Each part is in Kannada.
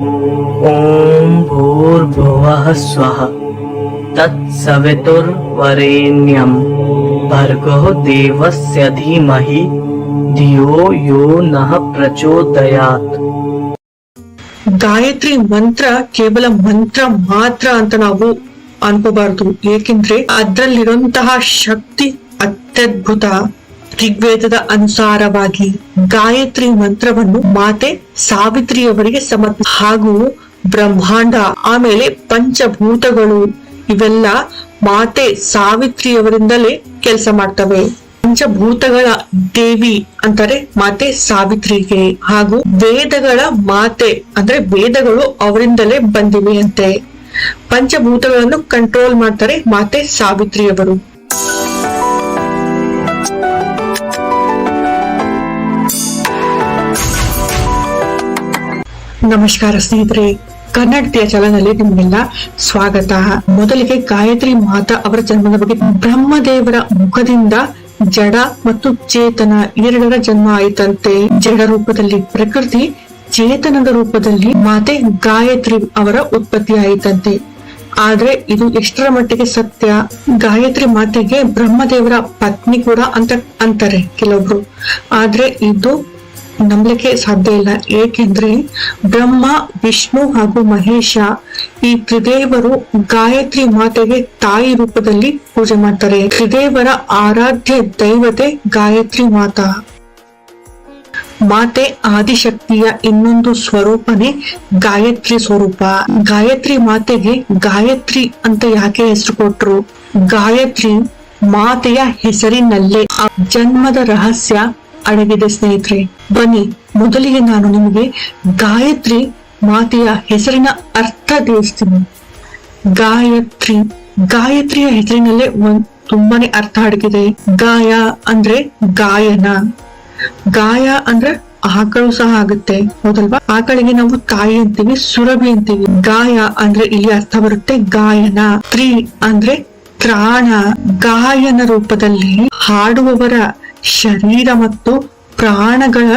ॐ भूर्भुवः स्वः तत्सवितुर्वरेण्यं भर्गो देवस्य धीमहि धियो यो नः प्रचोदयात् ಗಾಯತ್ರಿ ಮಂತ್ರ ಕೇವಲ ಮಂತ್ರ ಮಾತ್ರ ಅಂತ ನಾವು ಅನ್ಕೋಬಾರ್ದು ಏಕೆಂದ್ರೆ ಅದ್ರಲ್ಲಿರುವಂತಹ ಶಕ್ತಿ ಅತ್ಯದ್ಭುತ ಋಗ್ವೇದದ ಅನುಸಾರವಾಗಿ ಗಾಯತ್ರಿ ಮಂತ್ರವನ್ನು ಮಾತೆ ಸಾವಿತ್ರಿಯವರಿಗೆ ಸಮರ್ಪ ಹಾಗೂ ಬ್ರಹ್ಮಾಂಡ, ಆಮೇಲೆ ಪಂಚಭೂತಗಳು, ಇವೆಲ್ಲ ಮಾತೆ ಸಾವಿತ್ರಿಯವರಿಂದಲೇ ಕೆಲಸ ಮಾಡ್ತವೆ. ಪಂಚಭೂತಗಳ ದೇವಿ ಅಂತಾರೆ ಮಾತೆ ಸಾವಿತ್ರಿಗೆ, ಹಾಗೂ ವೇದಗಳ ಮಾತೆ ಅಂದ್ರೆ ವೇದಗಳು ಅವರಿಂದಲೇ ಬಂದಿವೆ ಅಂತೆ ಪಂಚಭೂತಗಳನ್ನು ಕಂಟ್ರೋಲ್ ಮಾಡ್ತಾರೆ ಮಾತೆ ಸಾವಿತ್ರಿಯವರು. ನಮಸ್ಕಾರ ಸ್ನೇಹಿತರೆ. ಕನ್ನಡತಿಯ ಚಲನಲ್ಲಿ ನಿಮಗೆಲ್ಲ ಸ್ವಾಗತ. ಮೊದಲಿಗೆ ಗಾಯತ್ರಿ ಮಾತಾ ಅವರ ಜನ್ಮದ ಬಗ್ಗೆ ಬ್ರಹ್ಮದೇವರ ಮುಖದಿಂದ ಜಡ ಮತ್ತು ಚೇತನ ಎರಡರ ಜನ್ಮ ಆಯಿತಂತೆ. ಜಡ ರೂಪದಲ್ಲಿ ಪ್ರಕೃತಿ, ಚೇತನದ ರೂಪದಲ್ಲಿ ಮಾತೆ ಗಾಯತ್ರಿ ಅವರ ಉತ್ಪತ್ತಿ ಆಯಿತಂತೆ. ಆದ್ರೆ ಇದು ಎಷ್ಟರ ಮಟ್ಟಿಗೆ ಸತ್ಯ? ಗಾಯತ್ರಿ ಮಾತೆಗೆ ಬ್ರಹ್ಮದೇವರ ಪತ್ನಿ ಕೂಡ ಅಂತ ಅಂತಾರೆ ಕೆಲವೊಬ್ರು. ಆದ್ರೆ ಇದು ನಂಬಲಿಕ್ಕೆ ಸಾಧ್ಯ ಇಲ್ಲ. ಏಕೆಂದ್ರೆ ಬ್ರಹ್ಮ, ವಿಷ್ಣು ಹಾಗೂ ಮಹೇಶ ಈ ತ್ರಿದೇವರು ಗಾಯತ್ರಿ ಮಾತೆಗೆ ತಾಯಿ ರೂಪದಲ್ಲಿ ಪೂಜೆ ಮಾಡ್ತಾರೆ. ತ್ರಿದೇವರ ಆರಾಧ್ಯ ದೈವತೆ ಗಾಯತ್ರಿ ಮಾತಾ. ಮಾತೆ ಆದಿಶಕ್ತಿಯ ಇನ್ನೊಂದು ಸ್ವರೂಪನೇ ಗಾಯತ್ರಿ ಸ್ವರೂಪ. ಗಾಯತ್ರಿ ಮಾತೆಗೆ ಗಾಯತ್ರಿ ಅಂತ ಯಾಕೆ ಹೆಸರು ಕೊಟ್ರು? ಗಾಯತ್ರಿ ಮಾತೆಯ ಹೆಸರಿನಲ್ಲೇ. ಜನ್ಮದ ರಹಸ್ಯ ಅಡಗಿದೆ ಸ್ನೇಹಿತರೆ, ಬನ್ನಿ, ಮೊದಲಿಗೆ ನಾನು ನಿಮಗೆ ಗಾಯತ್ರಿ ಮಾತೆಯ ಹೆಸರಿನ ಅರ್ಥ ತಿಳಿಸ್ತೀನಿ. ಗಾಯತ್ರಿ, ಗಾಯತ್ರಿಯ ಹೆಸರಿನಲ್ಲೇ ಒಂದ್ ತುಂಬಾನೇ ಅರ್ಥ ಅಡಗಿದೆ. ಗಾಯ ಅಂದ್ರೆ ಗಾಯನ. ಗಾಯ ಅಂದ್ರೆ ಆಕಳು ಸಹ ಆಗುತ್ತೆ, ಹೌದಲ್ವಾ? ಆಕಳಿಗೆ ನಾವು ತಾಯಿ ಅಂತೀವಿ, ಸುರಭಿ ಅಂತೀವಿ. ಗಾಯ ಅಂದ್ರೆ ಇಲ್ಲಿ ಅರ್ಥ ಬರುತ್ತೆ ಗಾಯನ. ತ್ರಿ ಅಂದ್ರೆ ತ್ರಾಣ. ಗಾಯನ ರೂಪದಲ್ಲಿ ಹಾಡುವವರ ಶರೀರ ಮತ್ತು ಪ್ರಾಣಗಳ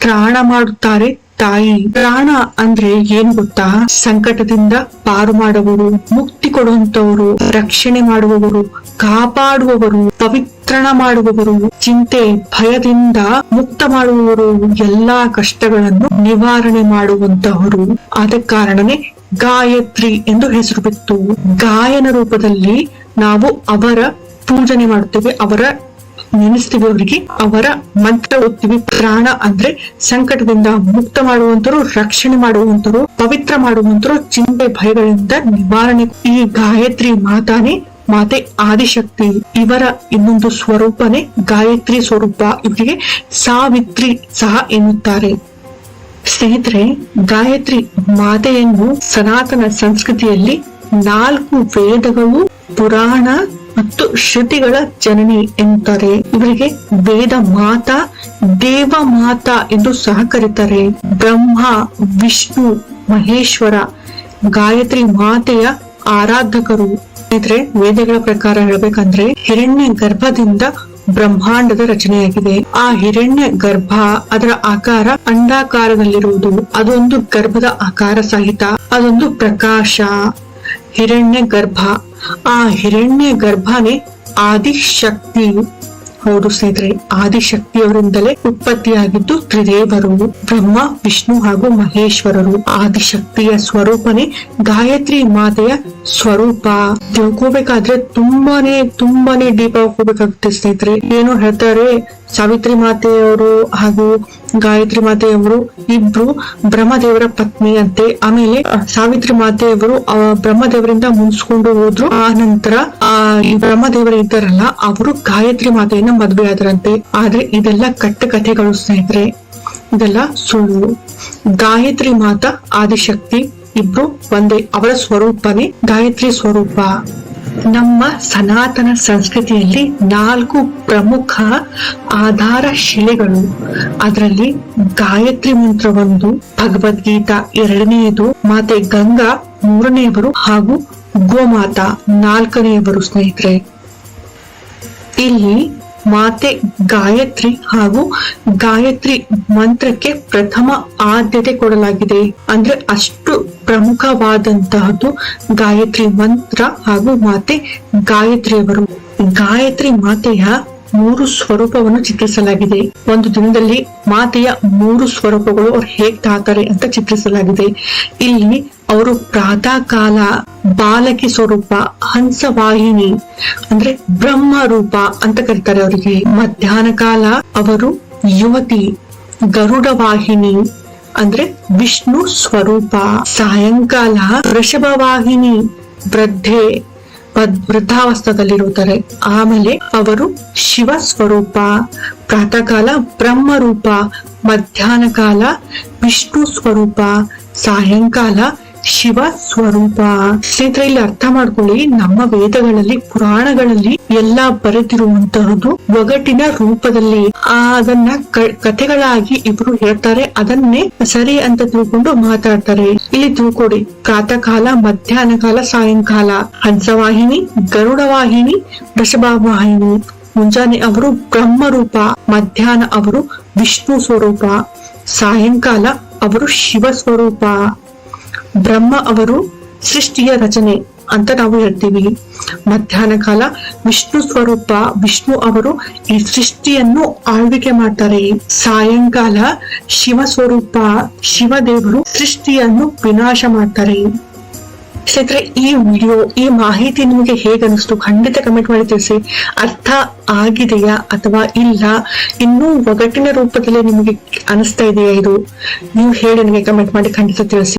ತ್ರಾಣ ಮಾಡುತ್ತಾರೆ ತಾಯಿ. ಪ್ರಾಣ ಅಂದ್ರೆ ಏನ್ ಗೊತ್ತಾ? ಸಂಕಟದಿಂದ ಪಾರು ಮಾಡುವವರು, ಮುಕ್ತಿ ಕೊಡುವಂತವರು ರಕ್ಷಣೆ ಮಾಡುವವರು, ಕಾಪಾಡುವವರು, ಪವಿತ್ರಣ ಮಾಡುವವರು, ಚಿಂತೆ, ಭಯದಿಂದ ಮುಕ್ತ ಮಾಡುವವರು ಎಲ್ಲಾ ಕಷ್ಟಗಳನ್ನು ನಿವಾರಣೆ ಮಾಡುವಂತವರು ಆದ ಕಾರಣನೇ ಗಾಯತ್ರಿ ಎಂದು ಹೆಸರು ಬಿತ್ತು. ಗಾಯನ ರೂಪದಲ್ಲಿ ನಾವು ಅವರ ಪೂಜನೆ ಮಾಡುತ್ತೇವೆ, ಅವರ ನೆನೆಸ್ತೀವಿ ಅವರಿಗೆ ಅವರ ಮಂತ್ರ ಓದ್ತೀವಿ ಪ್ರಾಣ ಅಂದ್ರೆ ಸಂಕಟದಿಂದ ಮುಕ್ತ ಮಾಡುವಂತರು, ರಕ್ಷಣೆ ಮಾಡುವಂತರು, ಪವಿತ್ರ ಮಾಡುವಂತರು, ಚಿಂತೆ, ಭಯಗಳಿಂದ ನಿವಾರಣೆ. ಈ ಗಾಯತ್ರಿ ಮಾತಾನೆ ಮಾತೆ ಆದಿಶಕ್ತಿ. ಇವರ ಇನ್ನೊಂದು ಸ್ವರೂಪನೇ ಗಾಯತ್ರಿ ಸ್ವರೂಪ. ಇವರಿಗೆ ಸಾವಿತ್ರಿ ಸಹ ಎನ್ನುತ್ತಾರೆ. ಸ್ನೇಹಿತರೆ, ಗಾಯತ್ರಿ ಮಾತೆಯನ್ನು ಸನಾತನ ಸಂಸ್ಕೃತಿಯಲ್ಲಿ ನಾಲ್ಕು ವೇದಗಳು, ಪುರಾಣ ಮತ್ತು ಶ್ರುತಿಗಳ ಜನನಿ ಎನ್ನುತ್ತಾರೆ ಇವರಿಗೆ ವೇದ ಮಾತಾ, ದೇವ ಮಾತಾ ಎಂದು ಸಹ ಕರೀತಾರೆ. ಬ್ರಹ್ಮ, ವಿಷ್ಣು, ಮಹೇಶ್ವರ, ಗಾಯತ್ರಿ ಮಾತೆಯ ಆರಾಧಕರು. ಇದ್ರೆ ವೇದಗಳ ಪ್ರಕಾರ ಹೇಳ್ಬೇಕಂದ್ರೆ ಹಿರಣ್ಯ ಗರ್ಭದಿಂದ ಬ್ರಹ್ಮಾಂಡದ ರಚನೆಯಾಗಿದೆ. ಆ ಹಿರಣ್ಯ ಗರ್ಭ ಅದರ ಆಕಾರ ಅಂಡಾಕಾರದಲ್ಲಿರುವುದು. ಅದೊಂದು ಗರ್ಭದ ಆಕಾರ ಸಹಿತ, ಅದೊಂದು ಪ್ರಕಾಶ. ಹಿರಣ್ಯ ಗರ್ಭ ಆ ಹಿರಣ್ಯ ಗರ್ಭನೇ ಆದಿಶಕ್ತಿಯು ಸ್ನೇಹಿತರೆ, ಆದಿಶಕ್ತಿಯವರಿಂದಲೇ ಉತ್ಪತ್ತಿಯಾಗಿದ್ದು ತ್ರಿದೇವರು ಬ್ರಹ್ಮ, ವಿಷ್ಣು ಹಾಗೂ ಮಹೇಶ್ವರರು. ಆದಿಶಕ್ತಿಯ ಸ್ವರೂಪನೇ ಗಾಯತ್ರಿ ಮಾತೆಯ ಸ್ವರೂಪ. ತಿಳ್ಕೋಬೇಕಾದ್ರೆ ತುಂಬಾನೇ ತುಂಬಾನೇ ಡೀಪ್ ಆಗಿ ಹೋಗ್ಬೇಕಾಗುತ್ತೆ ಸ್ನೇಹಿತರೆ. ಏನು ಹೇಳ್ತಾರೆ ಸಾವಿತ್ರಿ ಮಾತೆಯವರು ಹಾಗೂ ಗಾಯತ್ರಿ ಮಾತೆಯವರು ಇಬ್ರು ಬ್ರಹ್ಮದೇವರ ಪತ್ನಿ ಅಂತೆ. ಆಮೇಲೆ ಸಾವಿತ್ರಿ ಮಾತೆಯವರು ಬ್ರಹ್ಮದೇವರಿಂದ ಮುನ್ಸ್ಕೊಂಡು ಹೋದ್ರು. ಆ ನಂತರ, ಆ ಬ್ರಹ್ಮದೇವರು ಇದ್ದಾರಲ್ಲ, ಅವರು ಗಾಯತ್ರಿ ಮಾತೆಯನ್ನ ಮದ್ವೆ ಆದ್ರಂತೆ. ಆದ್ರೆ ಇದೆಲ್ಲ ಕಟ್ಟ ಕಥೆಗಳು ಸ್ನೇಹಿತರೆ. ಇದೆಲ್ಲ ಸುಳ್ಳು. ಗಾಯತ್ರಿ ಮಾತಾ ಆದಿಶಕ್ತಿ. ಇಬ್ರು ಒಂದೇ, ಅವರ ಸ್ವರೂಪನೇ ಗಾಯತ್ರಿ ಸ್ವರೂಪ. ನಮ್ಮ ಸನಾತನ ಸಂಸ್ಕೃತಿಯಲ್ಲಿ ನಾಲ್ಕು ಪ್ರಮುಖ ಆಧಾರ ಶಿಲೆಗಳು. ಅದರಲ್ಲಿ ಗಾಯತ್ರಿ ಮಂತ್ರ ಒಂದು, ಭಗವದ್ಗೀತಾ ಎರಡನೆಯದು, ಮಾತೆ ಗಂಗಾ ಮೂರನೆಯವರು ಹಾಗೂ ಗೋಮಾತಾ ನಾಲ್ಕನೆಯವರು ಸ್ನೇಹಿತರೆ. ಇಲ್ಲಿ ಮಾತೆ ಗಾಯತ್ರಿ ಹಾಗೂ ಗಾಯತ್ರಿ ಮಂತ್ರಕ್ಕೆ ಪ್ರಥಮ ಆದ್ಯತೆ ಕೊಡಲಾಗಿದೆ. ಅಂದ್ರೆ ಅಷ್ಟು ಪ್ರಮುಖವಾದಂತಹದ್ದು ಗಾಯತ್ರಿ ಮಂತ್ರ ಹಾಗೂ ಮಾತೆ ಗಾಯತ್ರಿಯವರು ಗಾಯತ್ರಿ ಮಾತೆಯ ಮೂರು ಸ್ವರೂಪವನ್ನು ಚಿತ್ರಿಸಲಾಗಿದೆ. ಒಂದು ದಿನದಲ್ಲಿ ಮಾತೆಯ ಮೂರು ಸ್ವರೂಪಗಳು ಅವ್ರು ಹೇಗ್ ತಾತಾರೆ ಅಂತ ಚಿತ್ರಿಸಲಾಗಿದೆ. ಇಲ್ಲಿ ಅವರು ಪ್ರಾತಃ ಕಾಲ ಬಾಲಕಿ ಸ್ವರೂಪ, ಹಂಸವಾಹಿನಿ ಅಂದ್ರೆ ಬ್ರಹ್ಮ ರೂಪ ಅಂತ ಕರೀತಾರೆ ಅವರಿಗೆ. ಮಧ್ಯಾಹ್ನ ಕಾಲ ಅವರು ಯುವತಿ ಗರುಡ ವಾಹಿನಿ ಅಂದ್ರೆ ವಿಷ್ಣು ಸ್ವರೂಪ, ಸಾಯಂಕಾಲ ವೃಷಭವಾಹಿನಿ ವೃದ್ಧೆ ವದ್- ವೃದ್ಧಾವಸ್ಥದಲ್ಲಿರುತ್ತಾರೆ. ಆಮೇಲೆ ಅವರು ಶಿವ ಸ್ವರೂಪ ಪ್ರಾತಃ ಕಾಲ ಬ್ರಹ್ಮ ರೂಪ ಮಧ್ಯಾಹ್ನ ಕಾಲ ವಿಷ್ಣು ಸ್ವರೂಪ, ಸಾಯಂಕಾಲ ಶಿವ, ಸ್ವರೂಪ ಸ್ನೇಹಿತರೆ ಇಲ್ಲಿ ಅರ್ಥ ಮಾಡ್ಕೊಳ್ಳಿ. ನಮ್ಮ ವೇದಗಳಲ್ಲಿ, ಪುರಾಣಗಳಲ್ಲಿ ಎಲ್ಲಾ ಬರೆದಿರುವಂತಹದ್ದು ಒಗಟಿನ ರೂಪದಲ್ಲಿ. ಆ, ಅದನ್ನ ಕಥೆಗಳಾಗಿ ಇಬ್ರು ಹೇಳ್ತಾರೆ. ಅದನ್ನೇ ಸರಿ ಅಂತ ತಿಳ್ಕೊಂಡು ಮಾತಾಡ್ತಾರೆ. ಇಲ್ಲಿ ತಿಳ್ಕೊಡಿ. ಪ್ರಾತಃ ಕಾಲ ಮಧ್ಯಾಹ್ನ ಕಾಲ, ಸಾಯಂಕಾಲ. ಹಂಸವಾಹಿನಿ ಗರುಡ ವಾಹಿನಿ ವೃಷಭ ವಾಹಿನಿ ಮುಂಜಾನೆ ಅವರು ಬ್ರಹ್ಮ ರೂಪ ಮಧ್ಯಾಹ್ನ ಅವರು ವಿಷ್ಣು ಸ್ವರೂಪ. ಸಾಯಂಕಾಲ ಅವರು ಶಿವ ಸ್ವರೂಪ. ಬ್ರಹ್ಮ ಅವರು ಸೃಷ್ಟಿಯ ರಚನೆ ಅಂತ ನಾವು ಹೇಳ್ತೀವಿ. ಮಧ್ಯಾಹ್ನ ಕಾಲ ವಿಷ್ಣು ಸ್ವರೂಪ ವಿಷ್ಣು ಅವರು ಈ ಸೃಷ್ಟಿಯನ್ನು ಆಳ್ವಿಕೆ ಮಾಡ್ತಾರೆ. ಸಾಯಂಕಾಲ ಶಿವ ಸ್ವರೂಪ ಶಿವ ದೇವರು ಸೃಷ್ಟಿಯನ್ನು ವಿನಾಶ ಮಾಡ್ತಾರೆ. ಸ್ನೇಹಿತರೆ, ಈ ವಿಡಿಯೋ, ಈ ಮಾಹಿತಿ ನಿಮಗೆ ಹೇಗೆ ಅನಿಸ್ತು ಖಂಡಿತ ಕಮೆಂಟ್ ಮಾಡಿ ತಿಳಿಸಿ. ಅರ್ಥ ಆಗಿದೆಯಾ ಅಥವಾ ಇಲ್ಲ? ಇನ್ನೂ ಒಗಟಿನ ರೂಪದಲ್ಲಿ ನಿಮಗೆ ಅನಿಸ್ತಾ ಇದೆಯಾ ಇದು? ನೀವು ಹೇಳಿ ನನಗೆ ಕಮೆಂಟ್ ಮಾಡಿ ಖಂಡಿತ ತಿಳಿಸಿ.